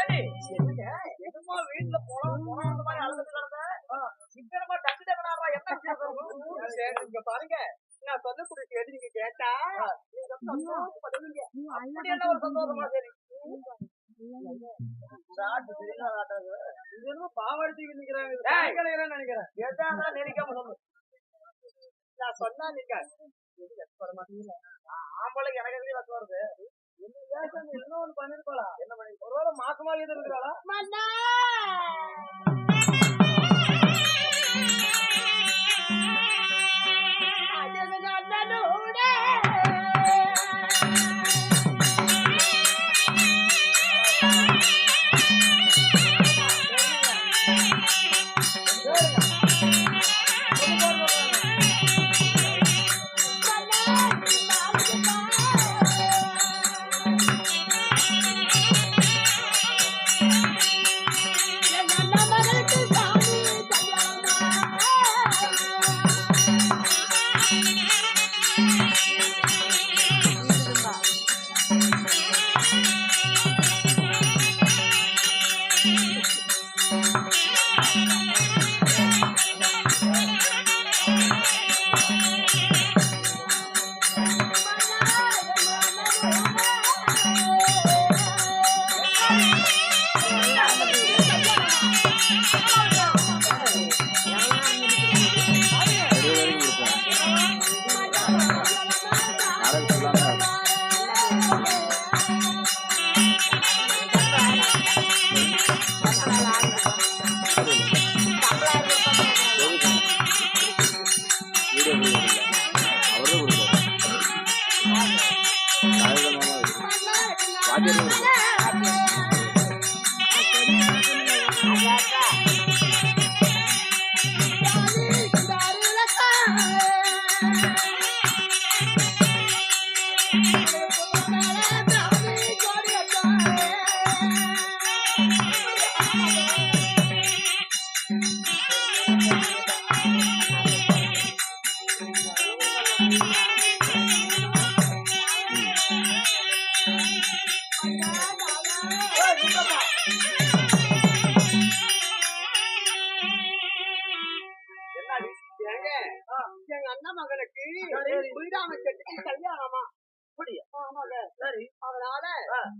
ஏடி என்னமோ வீட்டுல போனோம் போனோம் அந்த மாதிரி அழுதுட்டு கிடந்த இப்ப டக்கு டக்குனாரா என்ன செய்யறது இங்க பாருங்க நான் சொல்லக்கூடிய கேட்டு நீங்க கேட்டா நீங்க சந்தோஷப்படுவீங்க அப்படி என்ன ஒரு சந்தோஷமா சரி இது என்னமோ பாவாடிச்சு நிக்கிறாங்க நினைக்கிறேன் கேட்டா நினைக்காம சொல்லு நான் சொன்னா நீங்க சம்பளம் எனக்கு எதிரி வச்சு வருது? இன்னொன்னு பண்ணிருக்கலாம் என்ன பண்ணி ஒருவேளை மாசமா இருக்கிறாளா எங்க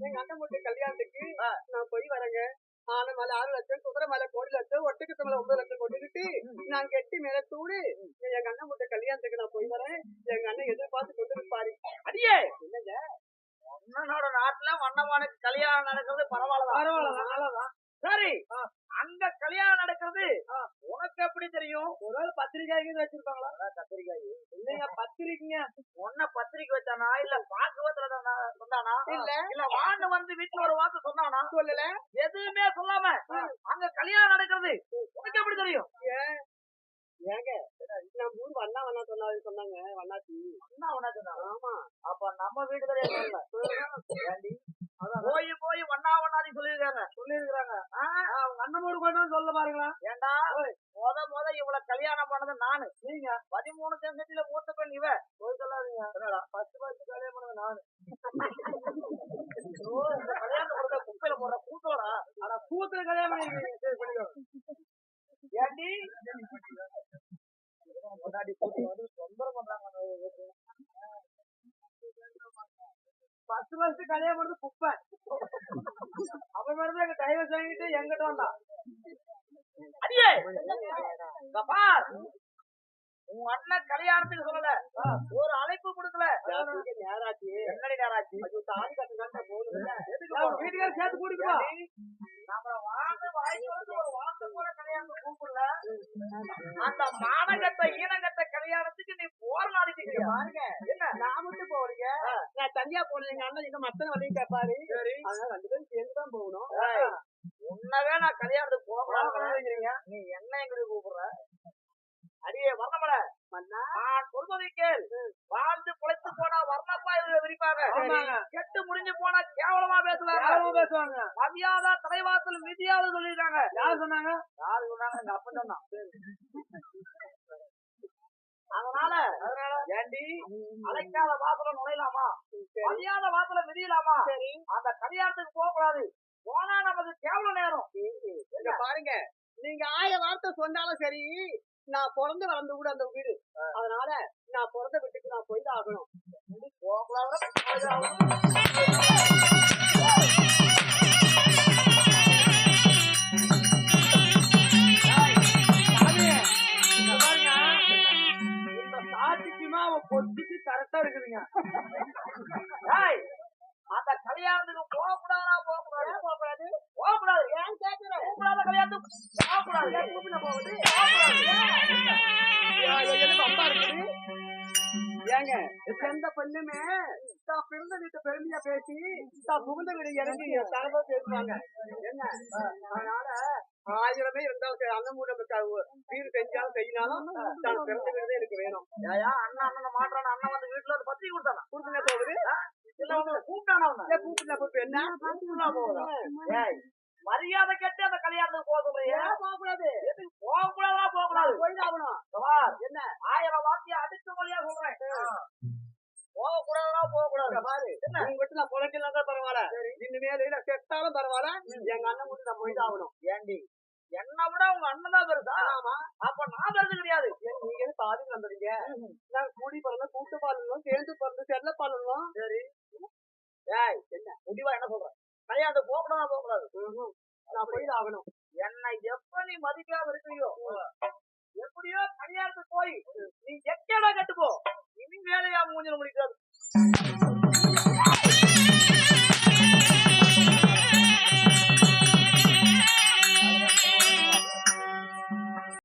எங்க அண்ணன் மட்டும் கல்யாணத்துக்கு நான் போய் வரேங்க. ஆன மேல ஆறு லட்சம் குதிரை மேல கோடி லட்சம் ஒட்டுக்கத்து மேல ஒன்பது லட்சம் கொண்டுகிட்டு நான் கெட்டி மேல தூடு. எங்க அண்ணன் மட்டும் கல்யாணத்துக்கு நான் போய் வரேன். எங்க அண்ணன் எதிர்பார்த்து கொண்டு இருப்பாரு அடியே! என்னங்க? அண்ணனோட நாட்டுல வண்ணமானுக்கு கல்யாணம் நடக்கிறது பரவாயில்ல பரவாயில்ல சரி அங்க கல்யாணம் நடக்கிறது உனக்கு எப்படி தெரியும்? ஒருவேளை பத்திரிக்கை வச்சிருப்பாங்களா? பத்திரிக்காய் இல்லைங்க பத்திரிக்கைங்க. உன்ன பத்திரிக்கை வச்சானா இல்ல பாக்குவத்துல சொன்னானா? இல்ல. இல்ல வாண்டு வந்து வீட்டுல ஒரு வார்த்தை சொன்னானா? சொல்லல. எதுவுமே சொல்லாம அங்க கல்யாணம் நடக்கிறது. உனக்கு எப்படி தெரியும்? ஏங்க நம்ம ஊர் வண்ணா வண்ணா சொன்னாங்க வண்ணாச்சி வண்ணா வண்ணா சொன்னாங்க ஆமா. அப்ப நம்ம வீடு கிடையாது போய் போய் வண்ணா வண்ணாதி சொல்லிருக்காங்க சொல்லிருக்காங்க அவங்க அண்ணன் ஊர் கொண்டு சொல்ல பாருங்களா. ஏண்டா? முத முத இவ்வளவு கல்யாணம் பண்ணது நானு. நீங்க? பதிமூணு செங்கத்தில மூத்த பெண் இவ. போய் சொல்லாதீங்க. பத்து பத்து கல்யாணம் பண்ணது நானு. கல்யாணம் போடுற குப்பையில போடுற கூட்டோடா ஆனா கூத்துல கல்யாணம் ஏண்டி? முன்னாடி கூட்டி வந்து தொந்தரவு பண்றாங்க. பத்து வருஷம் கல்யாணம் பண்ணது குப்பை. மேலதான் எங்க டைவர்ஸ் வாங்கிட்டு எங்கிட்ட வந்தான் அடியே! பார்! உன் அண்ணன் கல்யாணத்துக்கு சொல்லல. ஒரு அழைப்பு கொடுக்கல. என்னடி நேராச்சு? தாலி கட்டுங்க வீட்டுக்கார சேர்த்து கூட்டிட்டு நம்ம வாங்க வாய்ப்பு ஒரு அந்த மானகத்த ஈனகத்த கல்யாணத்துக்கு நீ போற நாளைக்கு பாருங்க. என்ன? நான் மட்டும் போறீங்க? நான் தனியா போனேன் அண்ணன் எங்க மத்தன வழியும் கேட்பாரு. அதனால ரெண்டு பேரும் சேர்ந்து தான் போகணும். உன்னவே நான் கல்யாணத்துக்கு போகலாம் நீ என்ன எங்களுக்கு கூப்பிடுற? அடியே வர்ணமல. நான் சொல்வதை கேள். வாழ்ந்து பிழைத்து போனா வர்ணப்பா கெட்டு முடிஞ்சு போனா கேவலமா பேசுவாங்க பேசுவாங்க. மதியாத தலைவாசல் மிதியாத சொல்லிருக்காங்க யார் சொன்னாங்க? யாரு சொன்னாங்க? எங்க அப்பன் சொன்னான் அதனால அதனால? ஏண்டி? அழைக்காத வாசல நுழையலாமா? சரி. மரியாத வாசல மிதியலாமா? சரி. அந்த கல்யாணத்துக்கு போக கூடாது போனா நமக்கு கேவல நேரம். பாருங்க. நீங்க ஆயிரம் வார்த்தை சொன்னாலும் சரி நான் பிறந்து வளர்ந்து கூட அந்த வீடு. அதனால நான் பிறந்த வீட்டுக்கு நான் போய் ஆகணும். சாட்சிக்குமா அவன் பொத்திக்கு கரெக்டா இருக்குதுங்க. கல்யாணத்துக்கு போக போகக்கூடாது. போக ஏன் கேட்கிறேன் போக கல்யாணத்துக்கு போக ஏன் கூப்பிட போகுது இருக்குது. ஏங்க எந்த பொண்ணுமே தான் பிறந்த வீட்டு பெருமையா பேசி தான் புகுந்த வீடு இறங்கி தரவா பேசுவாங்க. என்ன அதனால ஆயிரமே இருந்தாலும் சரி அண்ணன் மூட வீடு செஞ்சாலும் செய்யினாலும் தான் பிறந்த வீடு எனக்கு வேணும். ஏயா அண்ணன் அண்ணனை மாட்டான அண்ணன் வந்து வீட்டுல பத்தி கொடுத்தானா? கொடுத்துங்க போகுது. கூப்பிட்டானா கூப்பிட்டு கூப்பிட்டு என்ன? கூப்பிட்டுனா போகுதா? ஏய், மரியாதை கட்டி அந்த கல்யாணத்துக்கு போக எதுக்கு போக கூடாதா போக கூடாது போய் ஆகணும். சவால் என்ன? ஆயிரம் வார்த்தையை அடிச்ச மொழியா சொல்றேன். போக கூடாதா போக கூடாது பாரு உங்ககிட்ட நான் பொழைக்கலாம் தான் பரவாயில்ல இனிமேல் இல்ல செத்தாலும் பரவாயில்ல. எங்க அண்ணன் மட்டும் நான் போய் ஆகணும். ஏண்டி? என்னை விட உங்க அண்ணன் தான் பெருசா? ஆமா. அப்ப நான் பெருசு கிடையாது. நீங்க பாதி நம்புறீங்க நாங்க கூடி பிறந்தோம் கூட்டு பாலனும் சேர்ந்து பிறந்து செல்ல பாலனும் சரி. ஏய் என்ன? முடிவா? என்ன சொல்ற? கல்யாணத்துக்கு போக கூடாதா போக கூடாது நான் ஆகணும். என்னை எப்ப நீ மதிக்காம இருக்கிறியோ எப்படியோ கல்யாணத்துக்கு போய் நீ எக்கடா கட்டுப்போ